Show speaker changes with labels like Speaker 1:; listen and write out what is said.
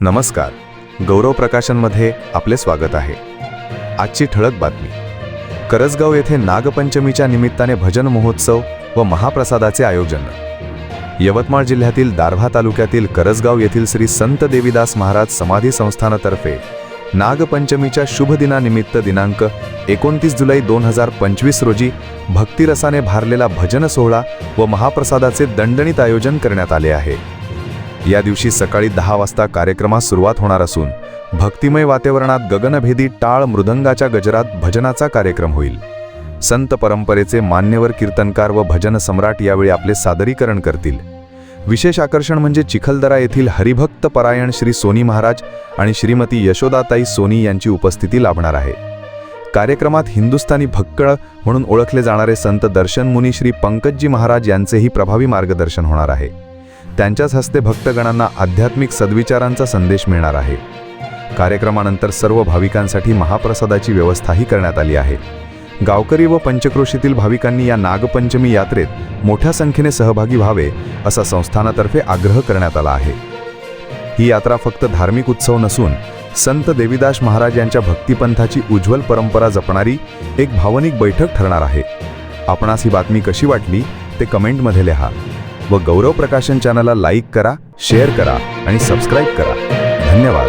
Speaker 1: नमस्कार. गौरव प्रकाशनमध्ये आपले स्वागत आहे. आजची ठळक बातमी. करसगाव येथे नागपंचमीच्या निमित्ताने भजन महोत्सव व महाप्रसादाचे आयोजन. यवतमाळ जिल्ह्यातील दारव्हा तालुक्यातील करसगाव येथील श्री संत देवीदास महाराज समाधी संस्थानातर्फे नागपंचमीच्या शुभ दिनानिमित्त दिनांक एकोणतीस जुलै दोन हजार पंचवीस रोजी भक्तिरसाने भारलेला भजन सोहळा व महाप्रसादाचे दणदणीत आयोजन करण्यात आले आहे. या दिवशी सकाळी दहा वाजता कार्यक्रमास सुरुवात होणार असून भक्तिमय वातावरणात गगनभेदी टाळ मृदंगाच्या गजरात भजनाचा कार्यक्रम होईल. संत परंपरेचे मान्यवर कीर्तनकार व भजन सम्राट यावेळी आपले सादरीकरण करतील. विशेष आकर्षण म्हणजे चिखलदरा येथील हरिभक्त परायण श्री सोनी महाराज आणि श्रीमती यशोदाताई सोनी यांची उपस्थिती लाभणार आहे. कार्यक्रमात हिंदुस्थानी भक्कळ म्हणून ओळखले जाणारे संत दर्शन मुनी श्री पंकजी महाराज यांचेही प्रभावी मार्गदर्शन होणार आहे. त्यांच्याच हस्ते भक्तगणांना आध्यात्मिक सद्विचारांचा संदेश मिळणार आहे. कार्यक्रमानंतर सर्व भाविकांसाठी महाप्रसादाची व्यवस्थाही करण्यात आली आहे. गावकरी व पंचक्रोशीतील भाविकांनी या नागपंचमी यात्रेत मोठ्या संख्येने सहभागी व्हावे असा संस्थानातर्फे आग्रह करण्यात आला आहे. ही यात्रा फक्त धार्मिक उत्सव नसून संत देवीदास महाराज यांच्या भक्तिपंथाची उज्ज्वल परंपरा जपणारी एक भावनिक बैठक ठरणार आहे. आपणास ही बातमी कशी वाटली ते कमेंटमध्ये लिहा. व गौरव प्रकाशन चॅनलला लाईक करा शेअर करा आणि सबस्क्राईब करा. धन्यवाद.